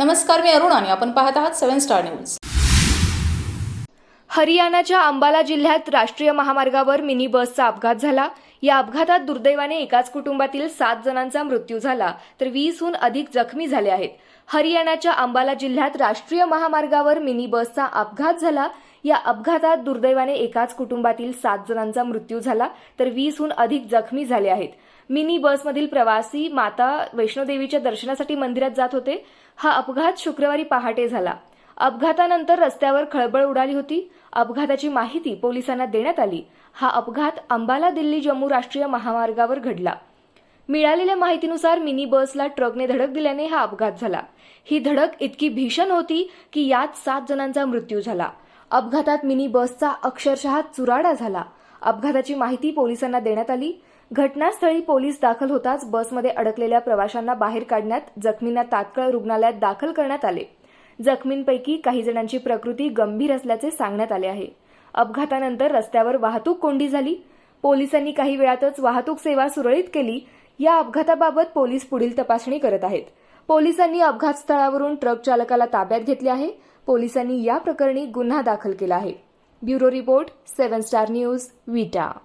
नमस्कार मी अरुण आणि आपण पाहत आहात सेव्हन स्टार न्यूज. हरियाणाच्या अंबाला जिल्ह्यात राष्ट्रीय महामार्गावर मिनी बसचा अपघात झाला. या अपघातात दुर्दैवाने एकाच कुटुंबातील सात जणांचा मृत्यू झाला तर वीसहून अधिक जखमी झाले आहेत. हरियाणाच्या अंबाला जिल्ह्यात राष्ट्रीय महामार्गावर मिनी बसचा अपघात झाला. या अपघातात दुर्दैवाने एकाच कुटुंबातील सात जणांचा मृत्यू झाला तर वीसहून अधिक जखमी झाले आहेत. मिनी बसमधील प्रवासी माता वैष्णोदेवीच्या दर्शनासाठी मंदिरात जात होते. हा अपघात शुक्रवारी पहाटे झाला. अपघातानंतर रस्त्यावर खळबळ उडाली होती. अपघाताची माहिती पोलिसांना देण्यात आली. हा अपघात अंबाला दिल्ली जम्मू राष्ट्रीय महामार्गावर घडला. मिळालेल्या माहितीनुसार मिनी बसला ट्रकने धडक दिल्याने हा अपघात झाला. ही धडक इतकी भीषण होती की यात सात जणांचा मृत्यू झाला. अपघातात मिनी बसचा अक्षरशः चुराडा झाला. अपघाताची माहिती पोलिसांना देण्यात आली. घटनास्थळी पोलीस दाखल होताच बसमध्ये अडकलेल्या प्रवाशांना बाहेर काढण्यात जखमींना तात्काळ रुग्णालयात दाखल करण्यात आले. जखमींपैकी काही जणांची प्रकृती गंभीर असल्याचे सांगण्यात आले आहे. अपघातानंतर रस्त्यावर वाहतूक कोंडी झाली. पोलिसांनी काही वेळातच वाहतूक सेवा सुरळीत केली. या अपघाताबाबत पोलीस पुढील तपासणी करत आहेत. पोलिसांनी अपघात स्थळावरून ट्रक चालकाला ताब्यात घेतले आहे. पोलिसांनी या प्रकरणी गुन्हा दाखल केला आहे. Bureau report seven star news Vita.